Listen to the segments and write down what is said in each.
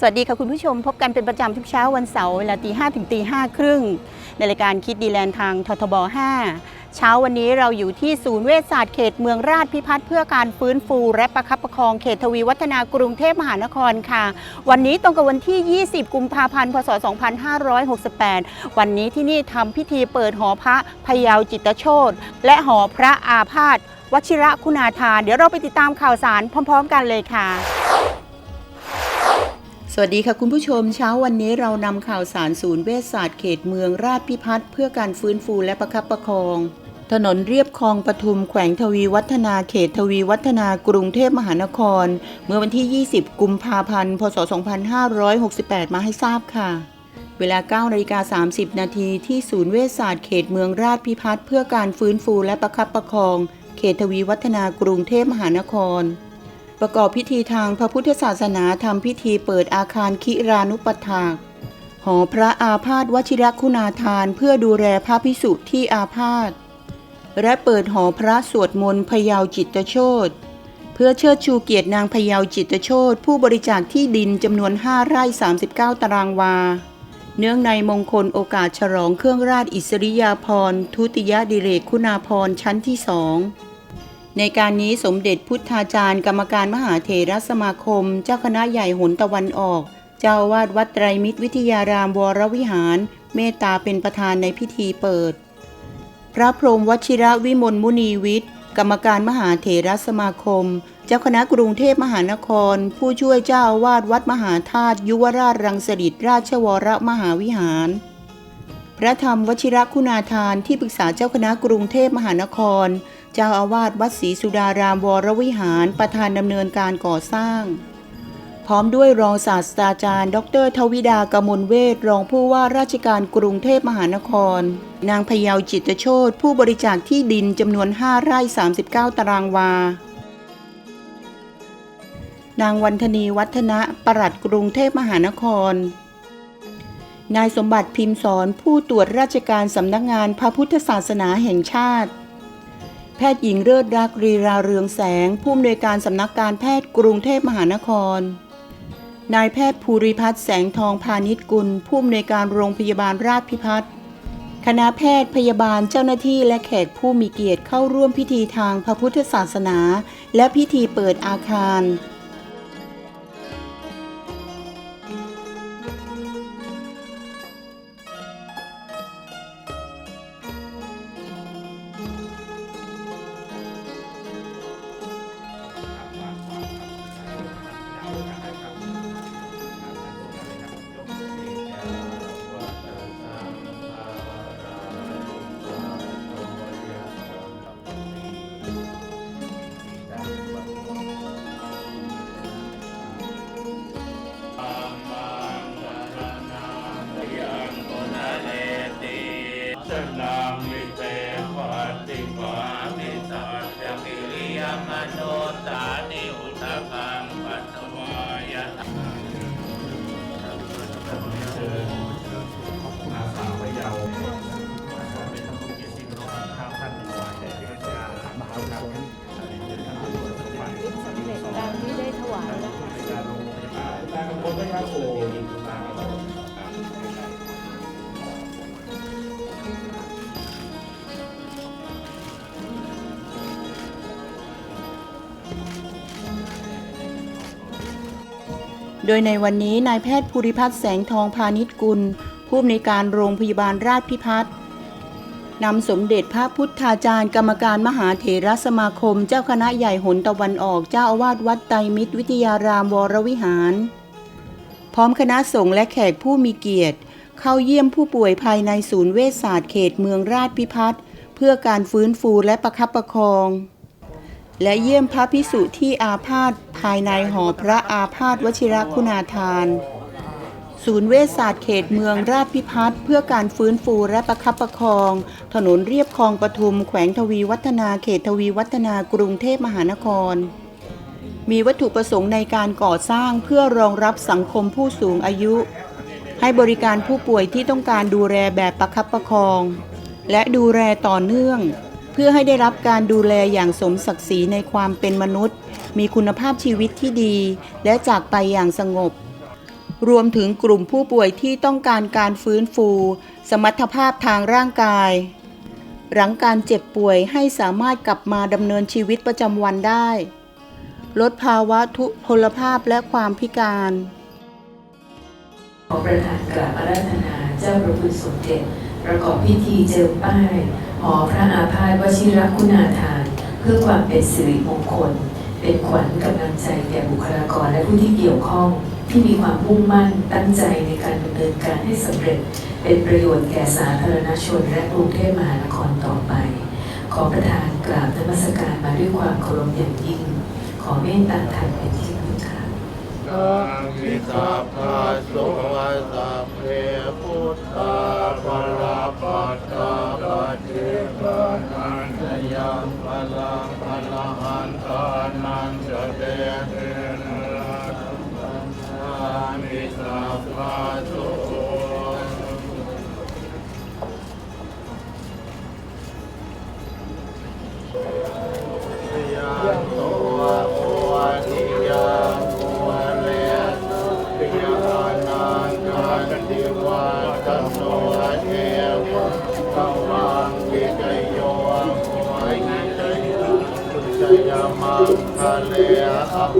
สวัสดีค่ะคุณผู้ชมพบกันเป็นประจำทุกเช้าวันเสาร์เวลาตีห้ถึงตีห้าครึ่งในรายการคิดดีแลนด์ทางททบ 5 เช้าวันนี้เราอยู่ที่ศูนย์เวชศาสตร์เขตเมืองราชพิพัฒน์เพื่อการฟื้นฟู และประคับประคองเขตทวีวัฒนากรุงเทพมหานครค่ะ วันนี้ตรงกับวันที่ 20 กุมภาพันธ์ พศ 2568 วันนี้ที่นี่ทำพิธีเปิดหอพระพยาวจิตโชตและหอพระอาพาธวชิระคุณาทานเดี๋ยวเราไปติดตามข่าวสารพร้อม ๆ กันเลยค่ะ สวัสดีค่ะคุณผู้ชมเช้าวันนี้เรานำข่าวสารศูนย์เวชศาสตร์เขตเมืองราชพิพัฒน์เพื่อการฟื้นฟูและประคับประคอง ถนนเรียบคลองปทุมแขวงทวีวัฒนาเขตทวีวัฒนากรุงเทพมหานคร เมื่อวันที่ 20 กุมภาพันธ์ พศ 2568 มาให้ทราบค่ะ เวลา9นาฬิกา30 นาทีที่ศูนย์เวชศาสตร์เขตเมืองราชพิพัฒน์เพื่อการฟื้นฟูและประคับประคอง เขตทวีวัฒนากรุงเทพมหานคร ประกอบพิธีทางพระพุทธศาสนาทำพิธีเปิดอาคารคิรานุปัฏฐากหอพระอาพาธวชิรคุณาทานเพื่อดูแลพระพิสุที่อาพาธและเปิดหอพระสวดมนต์พยาวจิตโชตเพื่อเชิดชูเกียรตินางพยาวจิตโชตผู้บริจาคที่ดินจำนวน 5 ไร่ 39 ตารางวา เนื่องในมงคลโอกาสฉลองเครื่องราชอิสริยาภรณ์ทุติยดิเรกคุณาภรณ์ชั้นที่สอง ในการนี้สมเด็จพุทธาจารย์ กรรมการมหาเถรสมาคม เจ้าคณะใหญ่หนตะวันออก เจ้าวาดวัดไตรมิตรวิทยารามวรวิหาร เมตตาเป็นประธานในพิธีเปิด พระพรหมวชิระวิมลมุนีวิทย์ กรรมการมหาเถรสมาคม เจ้าคณะกรุงเทพมหานคร ผู้ช่วยเจ้าอาวาดวัดมหาธาตุยุวราชรังสฤษราชวรมหาวิหาร พระธรรมวชิระคุณาทานที่ปรึกษาเจ้าคณะกรุงเทพมหานคร เจ้าอาวาสวัดศรีสุดารามวรวิหารประธานดำเนินการก่อสร้าง พร้อมด้วยรองศาสตราจารย์ ดรทวิดากมลเวทรองผู้ว่าราชการกรุงเทพมหานคร นางพยาวจิตรโชตผู้บริจาคที่ดินจำนวน 5 ไร่ 39 ตารางวา นางวันธนีวัฒนะปลัดกรุงเทพมหานคร นายสมบัติพิมพ์สอนผู้ตรวจราชการสำนักงานพระพุทธศาสนาแห่งชาติ แพทย์หญิงเลิศรักรีราเรืองแสง ผู้อำนวยการสำนักการแพทย์กรุงเทพมหานคร นายแพทย์ภูริพัฒน์แสงทองพาณิชกุล ผู้อำนวยการโรงพยาบาลราชพิพัฒน์คณะแพทย์พยาบาลเจ้าหน้าที่และแขกผู้มีเกียรติเข้าร่วมพิธีทางพระพุทธศาสนา และพิธีเปิดอาคาร มโนตานิอุตตังปัตวายะ โดยในวันนี้นายแพทย์ภูริพัฒน์แสงทองพาณิชกุล ผู้อำนวยการโรงพยาบาลราชพิพัฒน์นำสมเด็จพระพุทธาจารย์ กรรมการมหาเถรสมาคม เจ้าคณะใหญ่หนตะวันออกเจ้าอาวาสวัดไตรมิตรวิทยารามวรวิหาร พร้อมคณะสงฆ์และแขกผู้มีเกียรติ เข้าเยี่ยมผู้ป่วยภายในศูนย์เวชศาสตร์เขตเมืองราชพิพัฒน์เพื่อการฟื้นฟูและประคับประคอง และเยี่ยมพระพิสุที่อาพาธภายในหอพระอาพาธวชิรคุณาทาน ศูนย์เวชศาสตร์เขตเมืองราชพิพัฒน์เพื่อการฟื้นฟูและประคับประคอง ถนนเรียบคลองปทุม แขวงทวีวัฒนาเขตทวีวัฒนากรุงเทพมหานคร มีวัตถุประสงค์ในการก่อสร้างเพื่อรองรับสังคมผู้สูงอายุ ให้บริการผู้ป่วยที่ต้องการดูแลแบบประคับประคอง และดูแลต่อเนื่อง เพื่อให้ได้รับการดูแลอย่างสมศักดิ์ศรีในความเป็นมนุษย์ มีคุณภาพชีวิตที่ดี และจากไปอย่างสงบ รวมถึงกลุ่มผู้ป่วยที่ต้องการการฟื้นฟู สมรรถภาพทางร่างกาย หลังการเจ็บป่วยให้สามารถกลับมาดำเนินชีวิตประจำวันได้ ลดภาวะทุพพลภาพและความพิการขอประธานกราบอาราธนาเจ้าประคุณสมเด็จประกอบพิธีเจิมป้าย อพระอาพาธวชิรคุณาทาน เพื่อความเป็นสิริมงคล เป็นขวัญกำลังใจแก่บุคลากรและผู้ที่เกี่ยวข้อง ที่มีความมุ่งมั่นตั้งใจในการดำเนินการให้สำเร็จ เป็นประโยชน์แก่สาธารณชนและกรุงเทพมหานครต่อไป ขอประธานกราบนมัสการมาด้วยความเคารพอย่างยิ่ง ขอเมตตาท่านเป็นที่ วิสัพพะโสสัพเพพุทธาปราปัตตาปฏิปนันยังพลังพลัง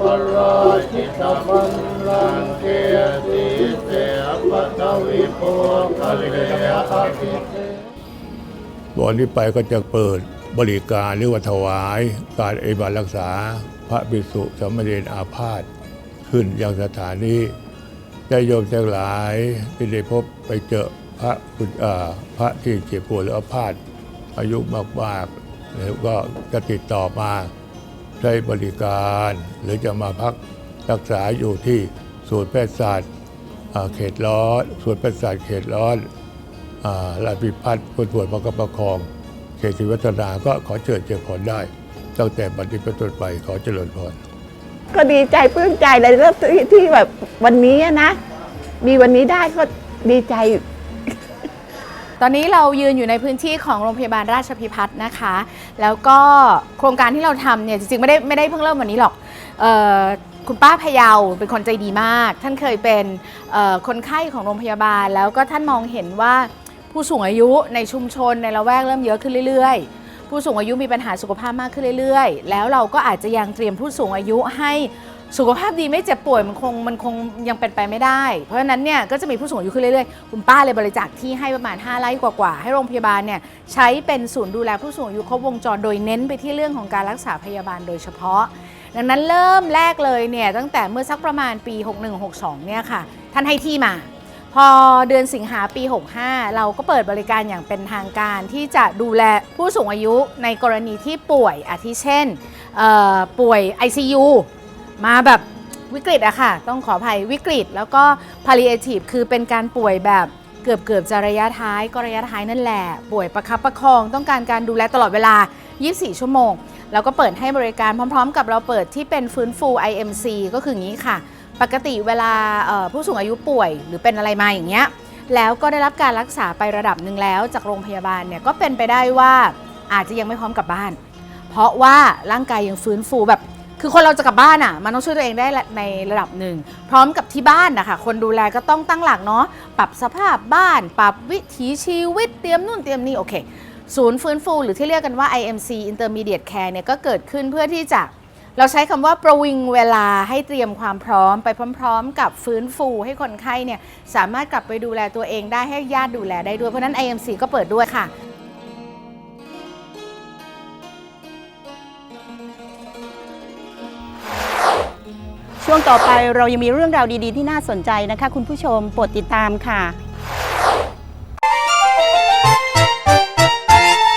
ปราชิตมังลังเกติเสปัตวิโภคเลอภิเทตอนนี้ไปก็จะเปิดบริการหรือว่าถวาย การเอบัตรักษาพระภิกษุสมเณรอาพาธขึ้นยังสถานีได้โยมทั้งหลายที่ได้พบไปเจอพระคุณอ่อพระที่เจ็บป่วยหรืออาพาธอายุมากๆแล้วก็จะติดต่อมา ช้บริการ หรือจะมาพักรักษาอยู่ที่ศูนย์แพทยศาสตร์เขตร้อนศูนย์แพทยศาสตร์เขตร้อนอ่าลายพิพัฒน์ผู้ตรวจประคับประคอง เขตศิวัฒนาก็ขอเชิญเจริญพรได้ ตั้งแต่บัดนี้เป็นต้นไปขอเจริญพรก็ดีใจปลื้มใจเลยแล้วที่แบบวันนี้นะ มีวันนี้ได้ก็ดีใจ อนนี้เรายืนอยู่ในพื้นที่ของโรงพยาบาลราชพิพัฒน์นะคะ แล้วก็โครงการที่เราทำเนี่ยจริงๆไม่ได้ไม่ได้เพิ่งเริ่มวันนี้หรอกออคุณป้าพยาวเป็นคนใจดีมาก ท่านเคยเป็นคนไข้ของโรงพยาบาล แล้วก็ท่านมองเห็นว่าผู้สูงอายุในชุมชนในละแวกเริ่มเยอะขึ้นเรื่อยๆ ผู้สูงอายุมีปัญหาสุขภาพมากขึ้นเรื่อยๆ แล้วเราก็อาจจะยังเตรียมผู้สูงอายุให้ สุขภาพดีไม่เจ็บป่วยมันคงมันคงยังเป็นไปไม่ได้ เพราะฉะนั้นเนี่ยก็จะมีผู้สูงอายุขึ้นเรื่อยๆ คุณป้าเลยบริจาคที่ให้ประมาณ 5 ไร่กว่าๆ ให้โรงพยาบาลเนี่ยใช้เป็นศูนย์ดูแลผู้สูงอายุครบวงจรโดยเน้นไปที่เรื่องของการรักษาพยาบาลโดยเฉพาะ ดังนั้นเริ่มแรกเลยเนี่ยตั้งแต่เมื่อสักประมาณปี 6162 เนี่ยค่ะ ท่านให้ที่มา พอเดือนสิงหาปี 65 เราก็เปิดบริการอย่างเป็นทางการที่จะดูแลผู้สูงอายุในกรณีที่ป่วยอาทิเช่นเอ่อป่วย ICU มาแบบวิกฤตอะค่ะ ต้องขออภัยวิกฤต แล้วก็ palliative คือเป็นการป่วยแบบเกือบเกือบจะระยะท้ายก็ระยะท้ายนั่นแหละ ป่วยประคับประคอง ต้องการการดูแลตลอดเวลา 24 ชั่วโมง แล้วก็เปิดให้บริการพร้อม ๆ กับเราเปิดที่เป็นฟื้นฟู IMC ก็คืออย่างนี้ค่ะ ปกติเวลาผู้สูงอายุป่วยหรือเป็นอะไรมาอย่างเงี้ยแล้วก็ได้รับการรักษาไประดับหนึ่งแล้ว จากโรงพยาบาลเนี่ยก็เป็นไปได้ว่าอาจจะยังไม่พร้อมกลับบ้าน เพราะว่าร่างกายยังฟื้นฟูแบบ คือคนเราจะกลับบ้านอะ มันต้องช่วยตัวเองได้ในระดับหนึ่ง พร้อมกับที่บ้านนะคะคนดูแลก็ต้องตั้งหลักเนาะปรับสภาพบ้าน ปรับวิถีชีวิตเตรียมนู่นเตรียมนี่โอเคศูนย์ฟื้นฟู หรือที่เรียกกันว่า IMC Intermediate Care เนี่ยก็เกิดขึ้นเพื่อที่จะเราใช้คำว่าประวิงเวลาให้เตรียมความพร้อม ไปพร้อม ๆ กับฟื้นฟูให้คนไข้เนี่ยสามารถกลับไปดูแลตัวเองได้ให้ญาติดูแลได้ด้วยเพราะนั้น IMC ก็เปิดด้วยค่ะ ช่วงต่อไปเรายังมีเรื่องราวดี ๆ ที่น่าสนใจนะคะ คุณผู้ชมโปรดติดตามค่ะ